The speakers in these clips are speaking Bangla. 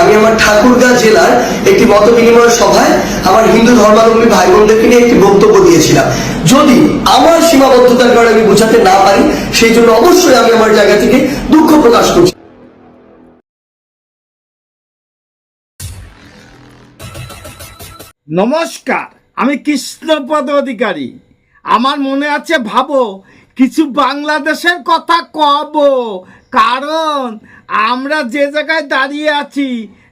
আমি আমার ঠাকুরগাঁ জেলার একটি মত বিনিময় সভায় আমার হিন্দু ধর্মাবলম্বী ভাই বোনদেরকে নিয়ে একটি বক্তব্য দিয়েছিলাম। যদি আমার সীমাবদ্ধতার কারণে আমি বোঝাতে না পারি, সেই জন্য অবশ্যই আমি আমার জায়গা থেকে দুঃখ প্রকাশ করছি। নমস্কার, আমি কৃষ্ণপদ অধিকারী। আমার মনে আছে, ভাবো, কিছু বাংলাদেশের কথা কব। কারণ আমরা যে জায়গায় দাঁড়িয়ে আছি,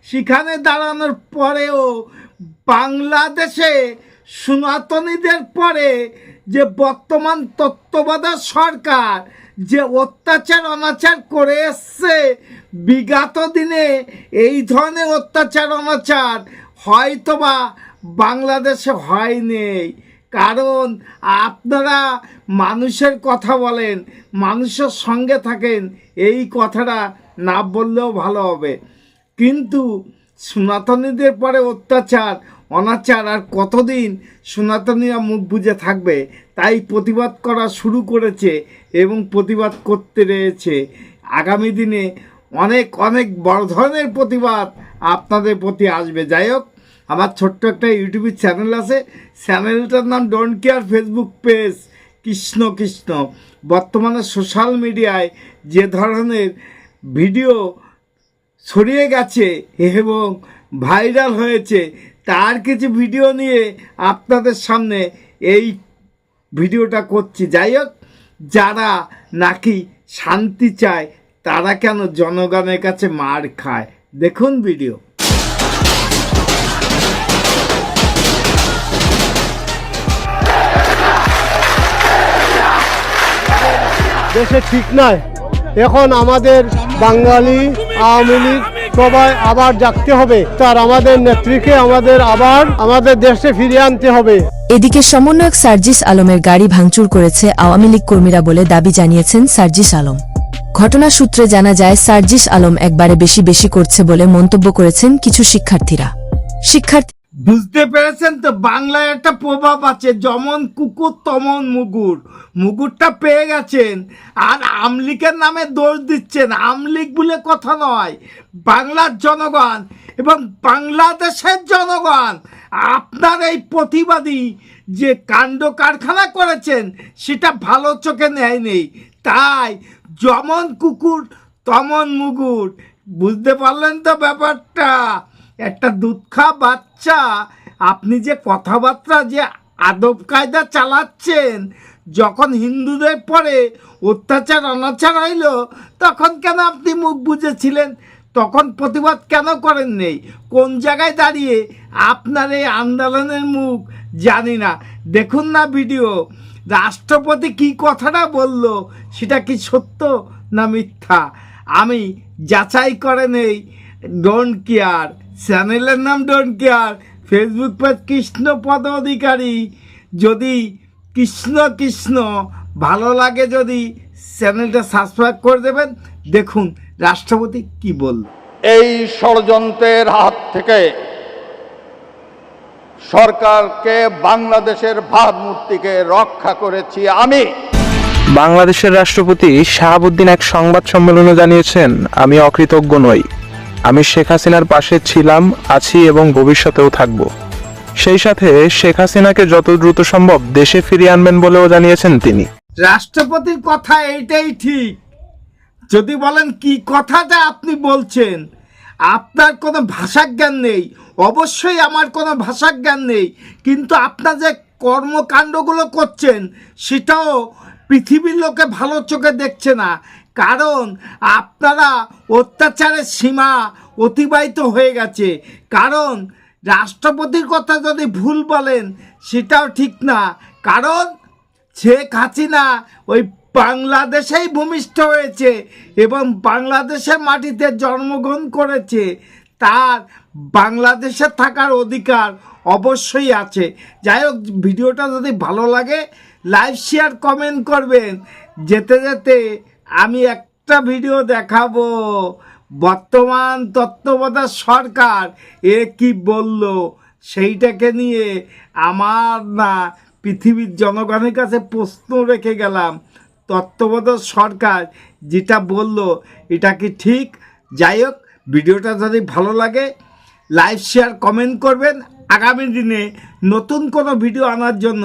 সেখানে দাঁড়ানোর পরেও বাংলাদেশে সনাতনীদের পরে যে বর্তমান তত্ত্বাবধায়ক সরকার যে অত্যাচার অনাচার করে এসছে, বিগত দিনে এই ধরনের অত্যাচার অনাচার হয়তোবা বাংলাদেশে হয় নেই কারণ আপনারা মানুষের কথা বলেন, মানুষের সঙ্গে থাকেন, এই কথাটা না বললেও ভালো হবে। কিন্তু সনাতনীদের পরে অত্যাচার, অনাচার আর কতদিন সনাতনীরা মুখ বুজে থাকবে, তাই প্রতিবাদ করা শুরু করেছে এবং প্রতিবাদ করতে রয়েছে। আগামী দিনে অনেক অনেক বড় ধরনের প্রতিবাদ আপনাদের প্রতি আসবে। যাই হোক আমার ছোট্ট একটা ইউটিউব চ্যানেল আছে। চ্যানেলটার নাম don't care Facebook page Krishna Krishna. বর্তমানে সোশ্যাল মিডিয়ায় যে ধরনের ভিডিও ছড়িয়ে গেছে এবং ভাইরাল হয়েছে, তার কিছু ভিডিও নিয়ে আপনাদের সামনে এই ভিডিওটা করছি। যাই হোক, যারা নাকি শান্তি চায়, তারা কেন জনগণের কাছে মার খায়? দেখুন ভিডিও দেশে ঠিক নয় এখন আমাদের বাঙালি, আওয়ামী লীগ সবাই আবার জাগতে হবে। তার আমাদের নেত্রীকে আমাদের আবার আমাদের দেশে ফিরিয়ে আনতে হবে। এদিকে সমন্বয়ক সার্জিস আলমের গাড়ি ভাঙচুর করেছে আওয়ামী লীগ কর্মীরা বলে দাবি জানিয়েছেন সার্জিস আলম। ঘটনা সূত্রে জানা যায়, সার্জিস আলম একবারে বেশি বেশি করছে বলে মন্তব্য করেছেন কিছু শিক্ষার্থীরা। শিক্ষার্থী বুঝতে পেরেছেন তো? বাংলায় একটা প্রভাব আছে। যেমন কুকুর, তমন মুগুর। মুগুরটা পেয়ে গেছেন। আর আমলিকের নামে দোষ দিচ্ছেন। আমলিক বলে কথা নয়। বাংলার জনগণ এবং বাংলাদেশের জনগণ, আপনার এই প্রতিবাদী যে কাণ্ড কারখানা করেছেন, সেটা ভালো চোখে নেয় নেই তাই যেমন কুকুর, তমন মুগুর। বুঝতে পারলেন তো ব্যাপারটা? একটা দুধখা বাচ্চা, আপনি যে কথাবার্তা যে আদব কায়দা চালাচ্ছেন, যখন হিন্দুদের পরে অত্যাচার, অনাচার হইল, তখন কেন আপনি মুখ বুঝেছিলেন তখন প্রতিবাদ কেন করেন নেই? কোন জায়গায় দাঁড়িয়ে আপনার এই আন্দোলনের মুখ? জানি না। দেখুন না ভিডিও। রাষ্ট্রপতি কি কথাটা বলল, সেটা কি সত্য না মিথ্যা? আমি যাচাই করে নেই। ডোন্ট কেয়ার চ্যানেলের নাম don't care Facebook page Krishna Pada Adhikari. যদি কৃষ্ণ কৃষ্ণ ভালো লাগে যদি চ্যানেলটা সাবস্ক্রাইব করে দেবেন। দেখুন রাষ্ট্রপতি কি বলল এই ষড়যন্ত্রের হাত থেকে সরকারকে বাংলাদেশের ভাবমূর্তিকে রক্ষা করেছি আমি। বাংলাদেশের রাষ্ট্রপতি শাহাবুদ্দিন এক সংবাদ সম্মেলনে জানিয়েছেন আমি অকৃতজ্ঞ নই। আমি শেখ হাসিনার পাশে ছিলাম, আছি এবং ভবিষ্যতেও থাকব। সেই সাথে শেখ হাসিনাকে যত দ্রুত সম্ভব দেশে ফিরিয়ে আনবেন বলেও জানিয়েছেন তিনি। রাষ্ট্রপতির কথা এইটাই ঠিক। যদি বলেন কি কথাটা আপনি বলছেন, আপনার কোনো ভাষাজ্ঞান নেই। অবশ্যই আমার কোনো ভাষাজ্ঞান নেই। কিন্তু আপনার যে কর্মকাণ্ডগুলো করছেন, সেটাও পৃথিবীর লোকে ভালো চোখে দেখছে না। কারণ আপনারা অত্যাচারের সীমা অতিবাহিত হয়ে গেছে। কারণ রাষ্ট্রপতির কথা যদি ভুল বলেন, সেটাও ঠিক না। কারণ শেখ হাসিনা ওই বাংলাদেশেই ভূমিষ্ঠ হয়েছে এবং বাংলাদেশের মাটিতে জন্মগ্রহণ করেছে। তার বাংলাদেশে থাকার অধিকার অবশ্যই আছে। যাই হোক, ভিডিওটা যদি ভালো লাগে, লাইক, শেয়ার, কমেন্ট করবেন। যেতে যেতে আমি একটা ভিডিও দেখাবো। বর্তমান তত্ত্বাবধায়ক সরকার এ কি বলল সেইটাকে নিয়ে আমার না পৃথিবীর জনগণের কাছে প্রশ্ন রেখে গেলাম। তত্ত্বাবধায়ক সরকার যেটা বলল এটা কি ঠিক? যাই হোক, ভিডিওটা যদি ভালো লাগে লাইক শেয়ার কমেন্ট করবেন। আগামী দিনে নতুন কোনো ভিডিও আনার জন্য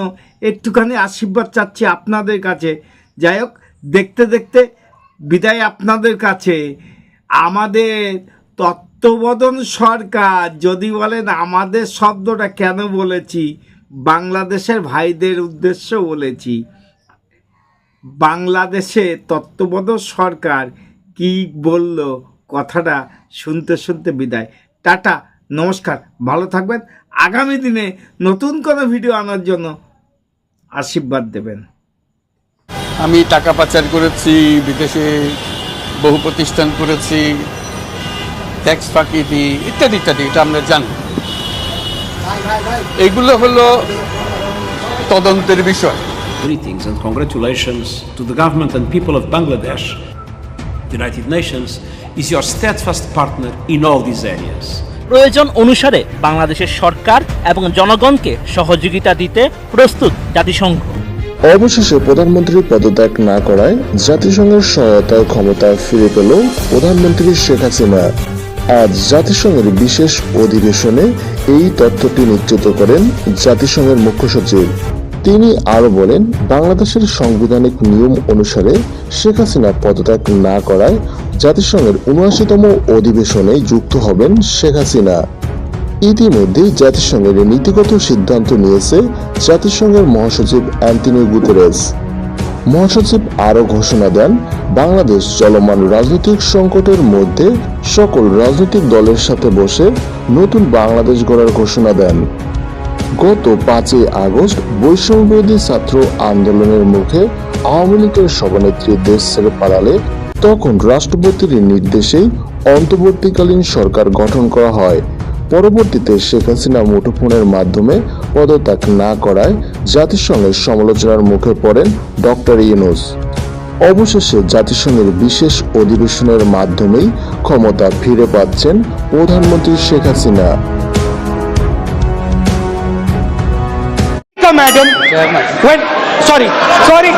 একটুখানি আশীর্বাদ চাচ্ছি আপনাদের কাছে। যাই হোক, দেখতে দেখতে বিদায় আপনাদের কাছে। আমাদের তত্ত্ববোধন সরকার, যদি বলেন আমাদের শব্দটা কেন বলেছি, বাংলাদেশের ভাইদের উদ্দেশ্য বলেছি। বাংলাদেশে তত্ত্ববোধক সরকার কি বলল, কথাটা শুনতে শুনতে বিদায়। টাটা। নমস্কার ভালো থাকবেন আগামী দিনে নতুন কোনো ভিডিও আনার জন্য আশীর্বাদ দেবেন আমি টাকা পাচার করেছি বিদেশে বহু প্রতিষ্ঠান করেছি ট্যাক্স ফাঁকি দিই ইত্যাদি ইত্যাদি এটা আমরা জানি এগুলো হলো তদন্তের বিষয় Greetings and congratulations to the government and people of Bangladesh. The United Nations is your steadfast partner in all these areas. প্রয়োজন অনুসারে বাংলাদেশের সরকার এবং জনগণকে সহযোগিতা দিতে প্রস্তুত জাতিসংঘ। অবশেষে প্রধানমন্ত্রী পদত্যাগ না করায় জাতিসংঘের সহায়তায় ক্ষমতা ফিরে পেল প্রধানমন্ত্রী শেখ হাসিনা। আজ জাতিসংঘের বিশেষ অধিবেশনে এই তথ্যটি নিশ্চিত করেন জাতিসংঘের মুখ্য সচিব। তিনি আরও বলেন, বাংলাদেশের সাংবিধানিক নিয়ম অনুসারে শেখ হাসিনা পদত্যাগ না করায় জাতিসংঘের উনআশিতম অধিবেশনে যুক্ত হবেন শেখ হাসিনা। ইতিমধ্যে জাতিসংঘের নীতিগত সিদ্ধান্ত নিয়েছে জাতিসংঘের মহাসচিব অ্যান্টনিও গুতেরেস। মহাসচিব আরও ঘোষণা দেন, বাংলাদেশ চলমান রাজনৈতিক সংকটের মধ্যে সকল রাজনৈতিক দলের সাথে বসে নতুন বাংলাদেশ গড়ার ঘোষণা দেন। গত পাঁচই আগস্ট বৈষম্যবিরোধী ছাত্র আন্দোলনের মুখে আওয়ামী লীগের সভানেত্রী দেশ ছেড়ে পালালে তখন রাষ্ট্রপতির নির্দেশেই অন্তর্বর্তীকালীন সরকার গঠন করা হয় পরবর্তীতে শেখ হাসিনা মুঠোফোনের মাধ্যমে পদত্যাগ না করায় জাতিসংঘের সমালোচনার মুখে পড়েন ডক্টর ইউনুস অবশেষে জাতিসংঘের বিশেষ অধিবেশনের মাধ্যমেই ক্ষমতা ফিরে পাচ্ছেন প্রধানমন্ত্রী Sheikh Hasina. When, sorry, sorry.